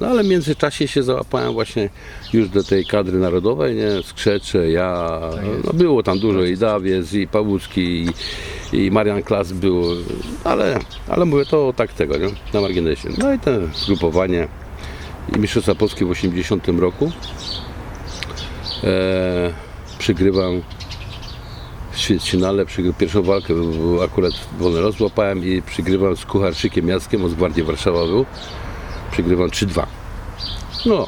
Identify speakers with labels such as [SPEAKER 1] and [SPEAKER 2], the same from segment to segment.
[SPEAKER 1] No ale w międzyczasie się załapałem właśnie już do tej kadry narodowej, nie? Skrzecze, ja, no było tam dużo i Dawiec, i Pałucki, i, i Marian Klas był, ale, ale mówię to tak tego, nie? Na marginesie. No i to zgrupowanie i Mistrzostwa Polskie w 80 roku e, przygrywam w przygry- pierwszą walkę akurat wolny roz złapałem i przygrywam z Kucharczykiem Jackiem, on z Gwardii Warszawa był przegrywam 3-2. No,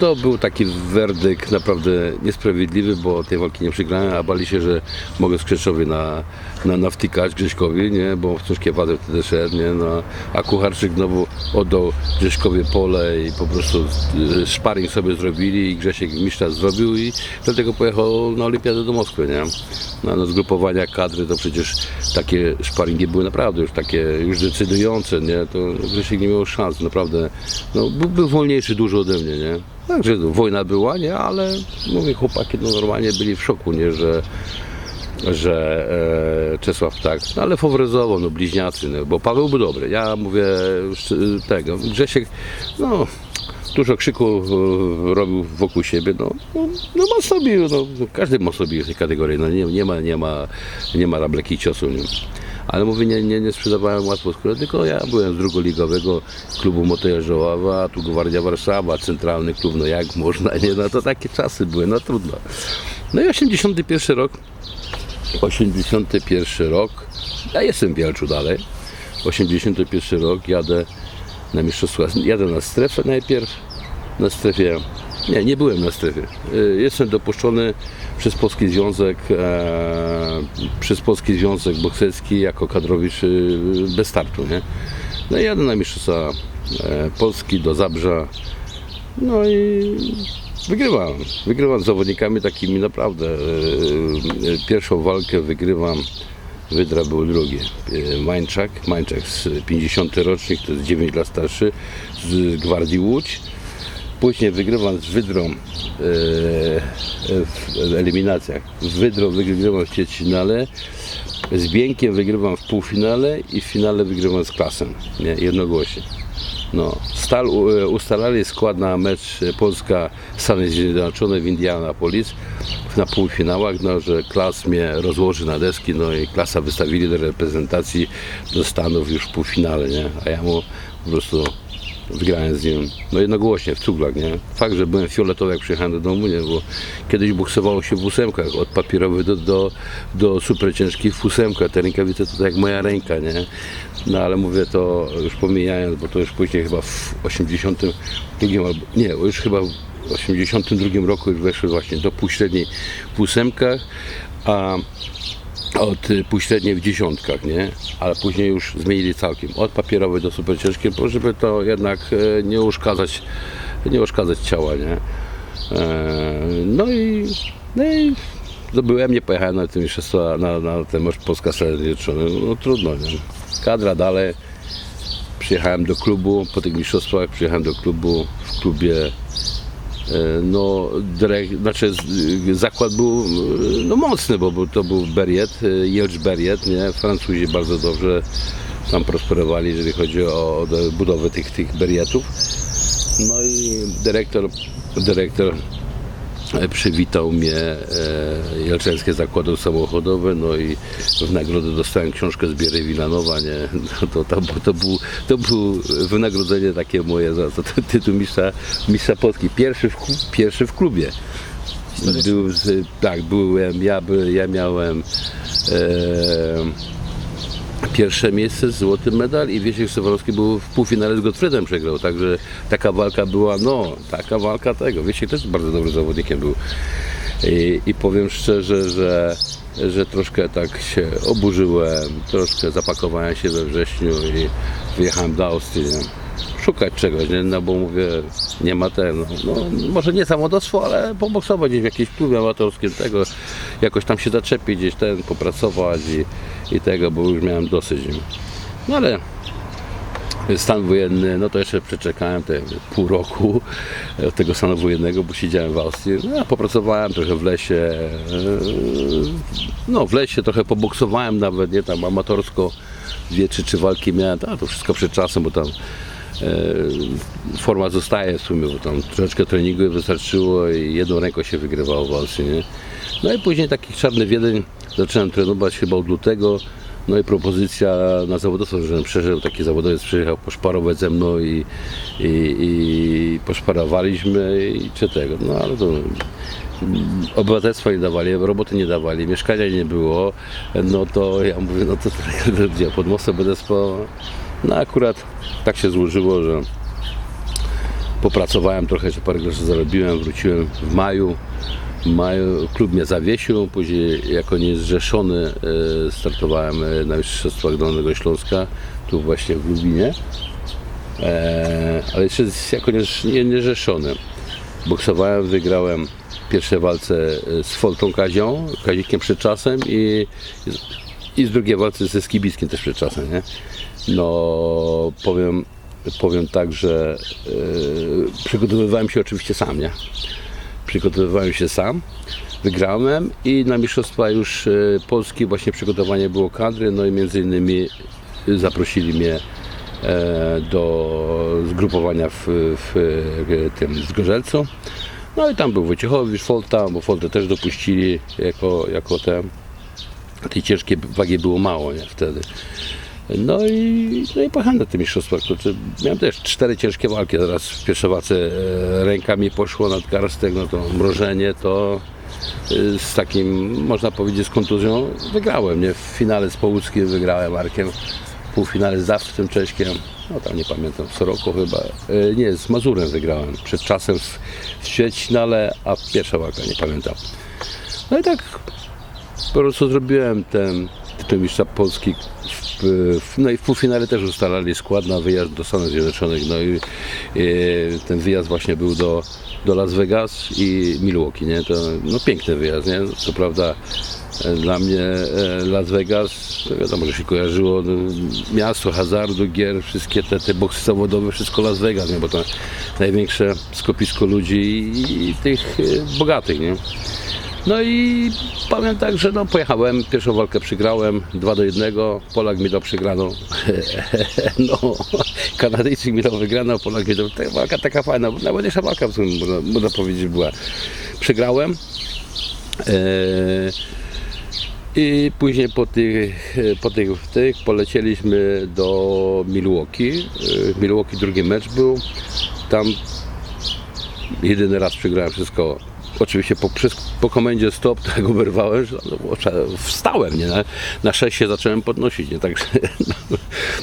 [SPEAKER 1] to był taki werdykt naprawdę niesprawiedliwy, bo tej walki nie przegrałem, a bali się, że mogę Skrzeszowi na, na, nawtykać Grześkowi, nie, bo w ciężkie wady wtedy szedł, nie, no, a Kucharczyk znowu oddał Grześkowi pole i po prostu y, sparring sobie zrobili i Grzesiek mistrza zrobił i dlatego pojechał na Olimpiadę do Moskwy, nie. No, no zgrupowania kadry to przecież takie sparingi były naprawdę już takie już decydujące, nie, to Grzesiek nie miał szans, naprawdę, no, był, był wolniejszy dużo ode mnie, nie. Także wojna była, nie, ale mówię, chłopaki no, normalnie byli w szoku, nie, że że e, Czesław tak, no ale faworyzował, no bliźniacy, no, bo Paweł był dobry. Ja mówię szcz- tego, Grzesiek, no dużo krzyku e, robił wokół siebie, no, no, no mocno bił, no, każdy mocno bił w tej kategorii, no nie, nie ma, nie ma, nie ma rableki ciosu, nie. Ale mówię, nie, nie, nie sprzedawałem łatwo skórę, tylko ja byłem z drugoligowego klubu Motojarzoława, tu Gwardia Warszawa, centralny klub, no jak można, nie, no to takie czasy były, no trudno. No i 81 rok, 81 rok, ja jestem w Wielczu dalej, 81 rok, jadę na mistrzostwa, jadę na strefę najpierw, na strefie, nie, nie byłem na strefie, Y, jestem dopuszczony przez Polski Związek, e, przez Polski Związek Bokserski jako kadrowicz y, bez startu, nie? No i jadę na mistrzostwa e, Polski do Zabrza, no i wygrywam. Wygrywam z zawodnikami takimi naprawdę. e, e, Pierwszą walkę wygrywam. Wydra był drugi. E, Mańczak, Mańczak z 50 rocznik, to jest 9 lat starszy, z Gwardii Łódź. Później wygrywam z Wydrą w eliminacjach. Z Wydrą wygrywam w ćwierćfinale, z Biękiem wygrywam w półfinale i w finale wygrywam z Klasem, nie, jednogłośnie. No, Stal ustalali skład na mecz e, Polska Stany Zjednoczone w Indianapolis na półfinałach, no, że klas mnie rozłoży na deski, no i klasa wystawili do reprezentacji do Stanów już w półfinale, nie? A ja mu po prostu wygrałem z nim, no jednogłośnie w cuglach, nie? Fakt, że byłem fioletowy jak przyjechałem do domu, nie? Bo kiedyś boksowało się w ósemkach, od papierowych do, do, do super ciężkich w te rękawice to tak jak moja ręka, nie? No ale mówię to już pomijając, bo to już później chyba w 82 albo, nie, już chyba w 82 roku już weszły właśnie do półśredniej w ósemkach, a od y, półśredniej w dziesiątkach, nie? Ale później już zmienili całkiem. Od papierowej do super ciężkiej, żeby to jednak e, nie uszkadzać, nie uszkadzać ciała, nie? E, No i, no i zdobyłem, nie pojechałem na tym mistrzostwa, na, na ten mecz Polska Zjednoczone. No trudno, nie? Kadra dalej. Przyjechałem do klubu, po tych mistrzostwach przyjechałem do klubu, w klubie no, dyrek, znaczy z- zakład był e, no, mocny, bo był, to był Beriet, e, Jelcz Beriet, nie? Francuzi bardzo dobrze tam prosperowali, jeżeli chodzi o, o do- budowę tych, tych Berietów. No i dyrektor, dyrektor e, przywitał mnie e, Jelczeńskie Zakłady Samochodowe, no i w nagrodę dostałem książkę z Biery Wilanowa, nie? No to, to, to, to, był, to był wynagrodzenie takie moje za, za tytuł mistrza, mistrza Polski. Pierwszy w, pierwszy w klubie. Był, tak, byłem, ja, by, ja miałem e, pierwsze miejsce, złoty medal i Wiesiek Sowarowski był w półfinale z Gottfriedem przegrał, także taka walka była, no, taka walka tego. Wiesiek też bardzo dobrym zawodnikiem był. I, i powiem szczerze, że, że troszkę tak się oburzyłem, troszkę zapakowałem się we wrześniu i wyjechałem do Austrii. Nie? Szukać czegoś, nie? no bo mówię, nie ma ten, no, no, może nie samodostwo, ale poboksować gdzieś w jakimś klubie amatorskim tego jakoś tam się zaczepić, gdzieś ten, popracować i, i tego, bo już miałem dosyć. No ale stan wojenny, no to jeszcze przeczekałem te pół roku e, tego stanu wojennego, bo siedziałem w Austrii. No, popracowałem trochę w lesie, e, no w lesie trochę poboksowałem nawet, nie tam amatorsko, dwie czy trzy walki miałem, a to wszystko przed czasem, bo tam forma zostaje w sumie, bo tam troszeczkę treningu wystarczyło i jedną ręką się wygrywało w Austrii, nie? No i później taki czarny Wiedeń zacząłem trenować chyba od lutego, no i propozycja na zawodowstwo, żebym przeżył, taki zawodowiec przyjechał poszparować ze mną i, i, i poszparowaliśmy i czy tego, no ale to obywatelstwa nie dawali, roboty nie dawali, mieszkania nie było, no to ja mówię, no to gdzie, pod mostem będę spał. No akurat tak się złożyło, że popracowałem trochę, jeszcze parę groszy zarobiłem, wróciłem w maju. Maju klub mnie zawiesił, później jako niezrzeszony e, startowałem e, na Mistrzostwach Dolnego Śląska, tu właśnie w Lubinie. E, ale jeszcze jako niez- nie- niezrzeszony. Boksowałem, wygrałem pierwsze walce z Foltą Kazią, Kazikiem przed czasem i, i z drugiej walce ze Skibickim też przed czasem, nie? No powiem, powiem tak, że e, przygotowywałem się oczywiście sam, nie? przygotowywałem się sam, wygrałem i na Mistrzostwa już e, Polski właśnie przygotowanie było kadry, no i między innymi zaprosili mnie e, do zgrupowania w, w e, tym Zgorzelcu. No i tam był Wojciechowicz, Folta, bo Foltę też dopuścili jako, jako te, tej ciężkiej wagi było mało nie, wtedy. No i, no i pojechałem na te mistrzostwa. Miałem też cztery ciężkie walki. Teraz w pierwszej walce e, ręka mi poszło nadgarstek, no to mrożenie, to e, z takim, można powiedzieć, z kontuzją wygrałem. Nie? W finale z Połuckim wygrałem Arkiem, w półfinale z Zawstwem Cześkiem, no tam nie pamiętam, w Soroku chyba. E, Nie, z Mazurem wygrałem. Przed czasem w, w ćwierćfinale, a pierwsza walka, nie pamiętam. No i tak po prostu zrobiłem ten tytuł mistrza Polski. No i w półfinale też ustalali skład na wyjazd do Stanów Zjednoczonych. No i e, ten wyjazd właśnie był do, do Las Vegas i Milwaukee, nie? To no, piękny wyjazd, nie? Co prawda e, dla mnie e, Las Vegas, to wiadomo, że się kojarzyło no, miasto hazardu, gier, wszystkie te, te boksy zawodowe, wszystko Las Vegas, nie? Bo to największe skupisko ludzi i, i tych bogatych, nie? No i tak, że no pojechałem, pierwszą walkę przegrałem, 2 do 1, Polak mi dał przegraną. no, Kanadyjczyk mi dał wygraną, Polak mi dał, ta walka taka fajna, najładniejsza walka w sumie, można, można powiedzieć była. Przegrałem. E, I później po tych, po tych, tych polecieliśmy do Milwaukee. E, W Milwaukee drugi mecz był. Tam jedyny raz przegrałem wszystko. Oczywiście po, po komendzie stop tak oberwałem, że no, wstałem, nie? Na, na sześć się zacząłem podnosić, nie? Także, no,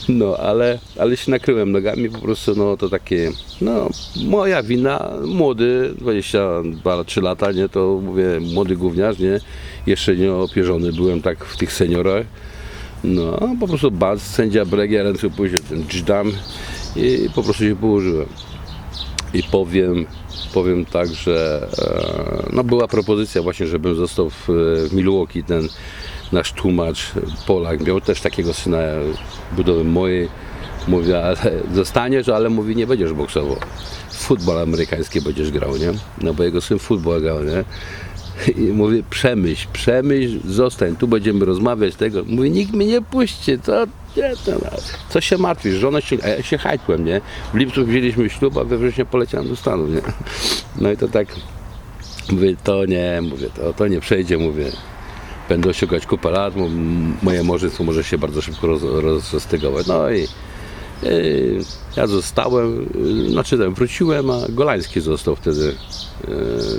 [SPEAKER 1] no ale, ale się nakryłem nogami, po prostu no to takie, no moja wina, młody, 22-3 lata, nie? To mówię, młody gówniarz, nie? Jeszcze nie opierzony byłem tak w tych seniorach. No, po prostu baz, sędzia breg, ja ręce później ten dżdam i po prostu się położyłem. I powiem, powiem tak, że e, no była propozycja właśnie, żebym został w, w Milwaukee, ten nasz tłumacz Polak, miał też takiego syna budowy mojej. Mówię, ale zostaniesz, ale mówi, nie będziesz boksował. Futbol amerykański będziesz grał, nie? No bo jego syn futbol grał, nie? I mówię, przemyśl, przemyśl, zostań, tu będziemy rozmawiać tego. Mówię, nikt mnie nie puści, co, co się martwisz, żona się, ja się hajtłem, nie? W lipcu wzięliśmy ślub, a we wrześniu poleciałem do Stanów, nie? No i to tak, mówię, to nie, mówię, to, to nie przejdzie, mówię. Będę osiągać kupę lat, mo- moje małżeństwo może się bardzo szybko roz, roz, roztygować. No i Yy, Ja zostałem, yy, znaczy tam wróciłem, a Golański został wtedy.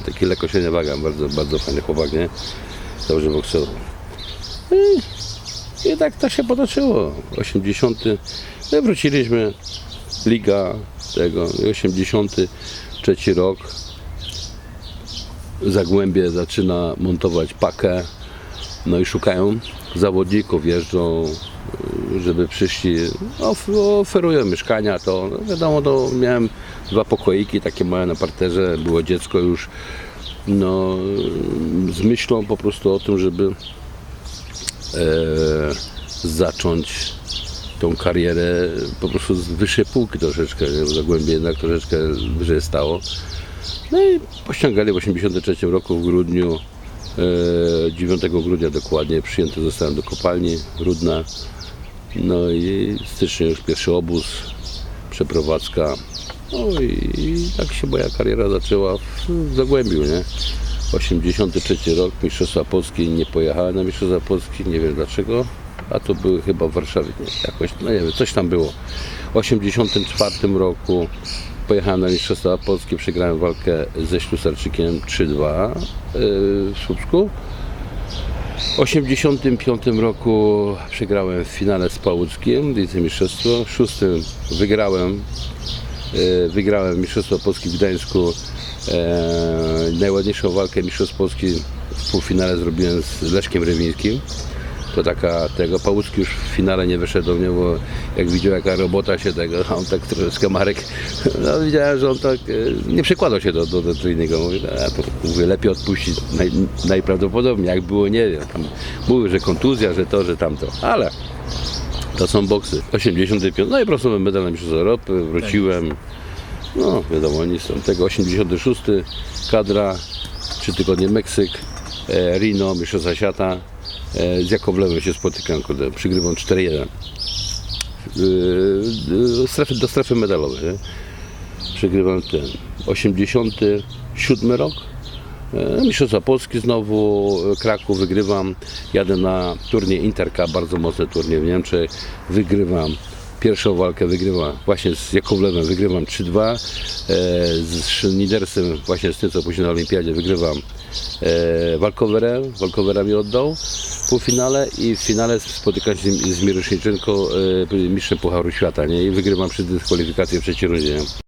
[SPEAKER 1] Taki lekko się nie wagam, bardzo, bardzo fajny chłopak, nie? Dobrze boksował. I, tak to się potoczyło. 80. No i wróciliśmy. Liga tego, i 83 rok. Zagłębie zaczyna montować pakę. No i szukają zawodników, jeżdżą, żeby przyszli, of, oferują mieszkania, to no wiadomo, to miałem dwa pokoiki takie małe na parterze, było dziecko już, no, z myślą po prostu o tym, żeby zacząć tą karierę po prostu z wyższej półki troszeczkę, Zagłębie jednak troszeczkę wyżej stało. No i pościągali w 1983 roku w grudniu, e, 9 grudnia dokładnie, przyjęty zostałem do kopalni Rudna. No i w styczniu już pierwszy obóz, przeprowadzka. No i, i tak się moja kariera zaczęła w Zagłębiu, nie? 83 rok, Mistrzostwa Polski, nie pojechałem na Mistrzostwa Polski, nie wiem dlaczego, a to były chyba w Warszawie, nie, jakoś, no nie wiem, coś tam było. W 84 roku pojechałem na Mistrzostwa Polskie, przegrałem walkę ze Ślusarczykiem 3-2 yy, w Słupsku. W 85 roku przegrałem w finale z Pałuckiem, wicemistrzostwo. W szóstym wygrałem, e, wygrałem Mistrzostwo Polski w Gdańsku. E, najładniejszą walkę Mistrzostw Polski w półfinale zrobiłem z Leszkiem Rewińskim. To taka tego, Pałucki już w finale nie wyszedł do mnie, bo jak widział jaka robota się tego, on tak troszeczkę Marek, no widziałem, że on tak e, nie przekładał się do, do, do treningu. Mówię, a to mówię, lepiej odpuścić naj, najprawdopodobniej, jak było, nie wiem. Tam mówił, że kontuzja, że to, że tamto, ale to są boksy. 85, no i brązowy medal na Europy, wróciłem. No wiadomo, nic tam tego. 86 kadra, trzy tygodnie Meksyk, e, Rino, Mistrzostwa Świata. E, z Jakowlewem się spotykam, kurde, przygrywam 4-1. Yy, strefy, do strefy medalowej. Nie? Przegrywam ten 87 rok. E, Mistrzostwa Polski znowu, e, Kraków wygrywam, jadę na turniej Interka, bardzo mocny turniej w Niemczech, wygrywam. Pierwszą walkę wygrywam właśnie z Jakowlewem, wygrywam 3-2, e, z Schneidersem, właśnie z tym co później na Olimpiadzie wygrywam e, walkowerem, walkowera mi oddał w półfinale i w finale spotykam się z Miroszniczynką, e, mistrzem Pucharu Świata nie? i wygrywam przy dyskwalifikacji w trzeciej rundzie. Nie?